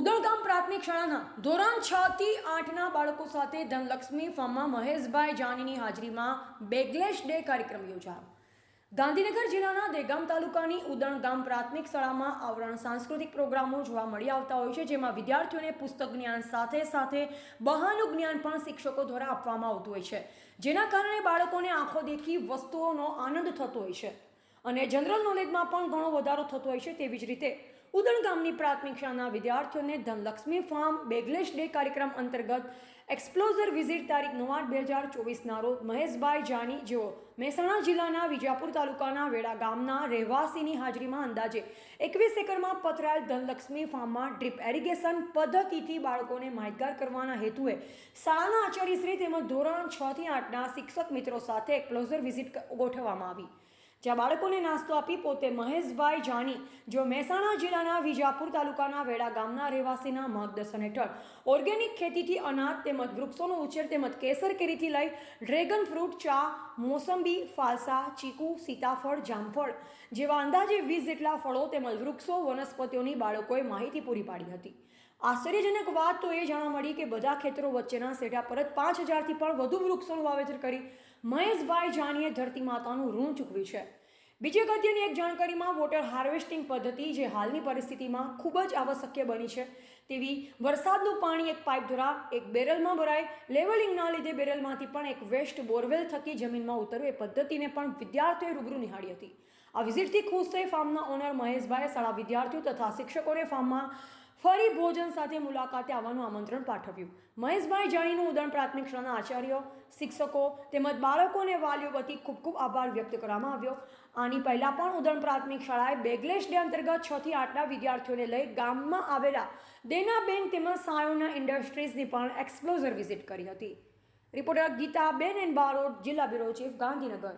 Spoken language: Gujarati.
ઉદળગામ પ્રાથમિક શાળાના ધોરણ છ થી આઠના બાળકો સાથે ધનલક્ષ્મી ફાર્મમાં મહેશભાઈ જાનીની હાજરીમાં બેગલેશ ડે કાર્યક્રમ યોજાયો. ગાંધીનગર જિલ્લાના દેગામ તાલુકાની ઉદણગામ પ્રાથમિક શાળામાં આવરણ સાંસ્કૃતિક પ્રોગ્રામો જોવા મળી આવતા હોય છે, જેમાં વિદ્યાર્થીઓને પુસ્તક જ્ઞાન સાથે સાથે બહાનું જ્ઞાન પણ શિક્ષકો દ્વારા આપવામાં આવતું હોય છે. જેના કારણે બાળકોને આંખો દેખી વસ્તુઓનો આનંદ થતો હોય છે. અને જનરલ નોલેજમાં પણ ઘણો વધારો થતો હોય છે તેવી જ રીતે ઉદણ ગામની પ્રાથમિક શાળાના વિદ્યાર્થીઓને ધનલક્ષ્મી ફાર્મ, બેગલેશ ડે કાર્યક્રમ અંતર્ગત એક્સપ્લોઝર વિઝિટ તારીખ નવ આઠ બે હજાર ચોવીસના રોજ મહેશભાઈ જાની જેઓ મહેસાણા જિલ્લાના વિજાપુર તાલુકાના વેડા ગામના રહેવાસીની હાજરીમાં અંદાજે એકવીસ એકરમાં પથરાયેલ ધનલક્ષ્મી ફાર્મમાં ડ્રીપ એરિગેશન પદ્ધતિથી બાળકોને માહિતગાર કરવાના હેતુએ શાળાના આચાર્યશ્રી તેમજ ધોરણ છથી આઠના શિક્ષક મિત્રો સાથે એક્સપ્લોઝર વિઝિટ ગોઠવવામાં આવી. જ્યાં બાળકોને નાસ્તો આપી પોતે મહેશભાઈ જાની જો મહેસાણા જિલ્લાના વિજાપુર તાલુકાના વેડા ગામના રહેવાસીના માર્ગદર્શન હેઠળ ઓર્ગેનિક ખેતીથી અનાજ તેમજ વૃક્ષોનો ઉછેર તેમજ કેસર કેરીથી લઈ ડ્રેગન ફ્રૂટ, ચા, મોસંબી, ફાલસા, ચીકુ, સીતાફળ, જામફળ જેવા અંદાજે વીસ જેટલા ફળો તેમજ વૃક્ષો વનસ્પતિઓની બાળકોએ માહિતી પૂરી પાડી હતી. આશ્ચર્યજનક વાત તો એ જાણવા મળી કે બધા ખેતરો વચ્ચેના સેઢા પરત પાંચ હજારથી પણ વધુ વૃક્ષોનું વાવેતર કરી મહેશભાઈ જાનીએ ધરતી માતાનું ઋણ ચૂકવ્યું છે. બીજી અગત્યની એક જાણકારીમાં વોટર હાર્વેસ્ટિંગ પદ્ધતિ જે હાલની પરિસ્થિતિમાં ખૂબ જ આવશ્યક બની છે. તેવી વરસાદનું પાણી એક પાઇપ દ્વારા એક બેરલમાં ભરાય લેવલિંગના લીધે બેરલમાંથી પણ એક વેસ્ટ બોરવેલ થકી જમીનમાં ઉતરવું એ પદ્ધતિને પણ વિદ્યાર્થીઓએ રૂબરૂ નિહાળી હતી. આ વિઝિટથી ખુશ થઈ ફાર્મના ઓનર મહેશભાઈએ શાળા વિદ્યાર્થીઓ તથા શિક્ષકોને ફાર્મમાં ફરી ભોજન સાથે મુલાકાતે આવવાનું આમંત્રણ પાઠવ્યું. મહેશભાઈ જાણીનું ઉદણ પ્રાથમિક શાળાના આચાર્યો, શિક્ષકો તેમજ બાળકો અને વાલીઓ વતી ખૂબ ખૂબ આભાર વ્યક્ત કરવામાં આવ્યો. આની પહેલાં પણ ઉદણ પ્રાથમિક શાળાએ બેગલેશ ડે અંતર્ગત છ થી આઠના વિદ્યાર્થીઓને લઈ ગામમાં આવેલા દેના બેંક તેમજ સાયોના ઇન્ડસ્ટ્રીઝની પણ એક્સપ્લોઝર વિઝિટ કરી હતી. રિપોર્ટર ગીતા બેન એન બારોટ, જિલ્લા બ્યુરો ચીફ, ગાંધીનગર.